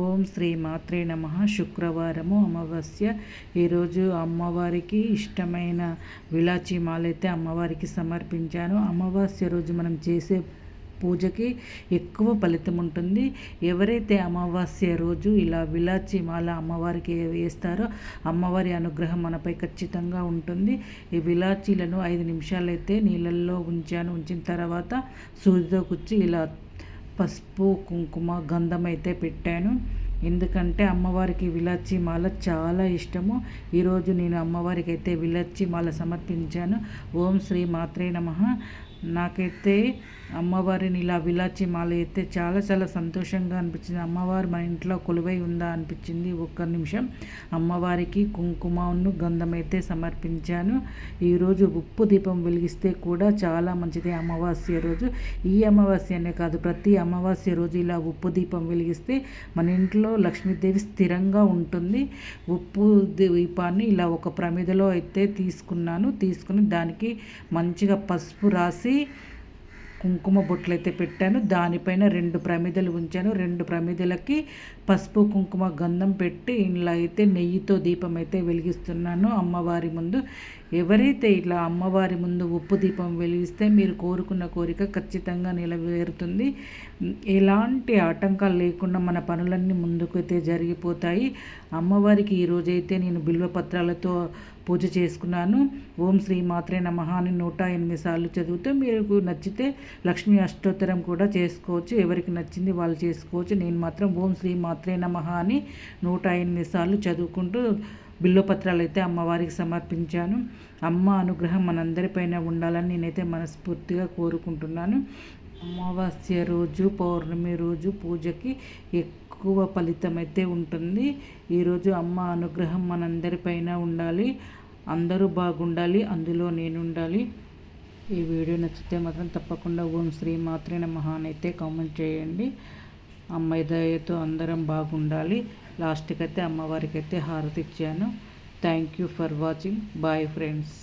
ఓం శ్రీ మాత్రే నమ. శుక్రవారము అమావాస్య. ఈరోజు అమ్మవారికి ఇష్టమైన విలాచి మాలైతే అమ్మవారికి సమర్పించాను. అమావాస్య రోజు మనం చేసే పూజకి ఎక్కువ ఫలితం ఉంటుంది. ఎవరైతే అమావాస్య రోజు ఇలా విలాచి మాల అమ్మవారికి వేస్తారో అమ్మవారి అనుగ్రహం మనపై ఖచ్చితంగా ఉంటుంది. ఈ విలాచీలను ఐదు నిమిషాలైతే నీళ్ళల్లో ఉంచాను. ఉంచిన తర్వాత సూదితో కూర్చి ఇలా పసుపు కుంకుమ గంధం అయితే పెట్టాను. ఎందుకంటే అమ్మవారికి విలచ్చి మాల చాలా ఇష్టము. ఈరోజు నేను అమ్మవారికి అయితే విలచ్చి మాల సమర్పించాను. ఓం శ్రీ మాత్రే నమ. నాకైతే అమ్మవారిని ఇలా విలాచి మాల అయితే చాలా చాలా సంతోషంగా అనిపించింది. అమ్మవారు మన ఇంట్లో కొలువై ఉందా అనిపించింది ఒక్క నిమిషం. అమ్మవారికి కుంకుమను గంధం అయితే సమర్పించాను ఈరోజు ఉప్పు దీపం వెలిగిస్తే కూడా చాలా మంచిది అమావాస్య రోజు. ఈ అమావాస్య అనే కాదు ప్రతి అమావాస్య రోజు ఇలా ఉప్పు దీపం వెలిగిస్తే మన ఇంట్లో లక్ష్మీదేవి స్థిరంగా ఉంటుంది. ఉప్పు దీపాన్ని ఇలా ఒక ప్రమిదలో అయితే తీసుకున్నాను. తీసుకుని దానికి మంచిగా పసుపు రాసి కుంకుమ బొట్లు అయితే పెట్టాను. దానిపైన రెండు ప్రమిదలు ఉంచాను. రెండు ప్రమిదలకి పసుపు కుంకుమ గంధం పెట్టి ఇలా అయితే నెయ్యితో దీపం అయితే వెలిగిస్తున్నాను అమ్మవారి ముందు. ఎవరైతే ఇట్లా అమ్మవారి ముందు ఉప్పు దీపం వెలిగిస్తే మీరు కోరుకున్న కోరిక ఖచ్చితంగా నిలవేరుతుంది ఎలాంటి ఆటంకాలు లేకుండా మన పనులన్నీ ముందుకైతే జరిగిపోతాయి. అమ్మవారికి ఈరోజైతే నేను బిల్వపత్రాలతో పూజ చేసుకున్నాను. ఓం శ్రీ మాత్రే నమహాని నూట ఎనిమిది సార్లు చదివితే మీకు నచ్చితే లక్ష్మీ అష్టోత్తరం కూడా చేసుకోవచ్చు. ఎవరికి నచ్చింది వాళ్ళు చేసుకోవచ్చు. నేను మాత్రం ఓం శ్రీ మాత్రే నమ అని నూట ఎనిమిది సార్లు చదువుకుంటూ బిల్లుపత్రాలు అయితే అమ్మవారికి సమర్పించాను. అమ్మ అనుగ్రహం మనందరిపైన ఉండాలని నేనైతే మనస్ఫూర్తిగా కోరుకుంటున్నాను. అమావాస్య రోజు పౌర్ణమి రోజు పూజకి ఎక్కువ ఎక్కువ ఫలితం అయితే ఉంటుంది ఈరోజు అమ్మ అనుగ్రహం మనందరిపైన ఉండాలి. అందరూ బాగుండాలి. అందులో నేను ఉండాలి ఈ వీడియో నచ్చితే మాత్రం తప్పకుండా ఓం శ్రీ మాత్రే నమః అయితే కామెంట్ చేయండి. అమ్మాయి దయతో అందరం బాగుండాలి. లాస్ట్కి అయితే అమ్మవారికి అయితే హారతి ఇచ్చాను. Thank you for watching. Bye friends.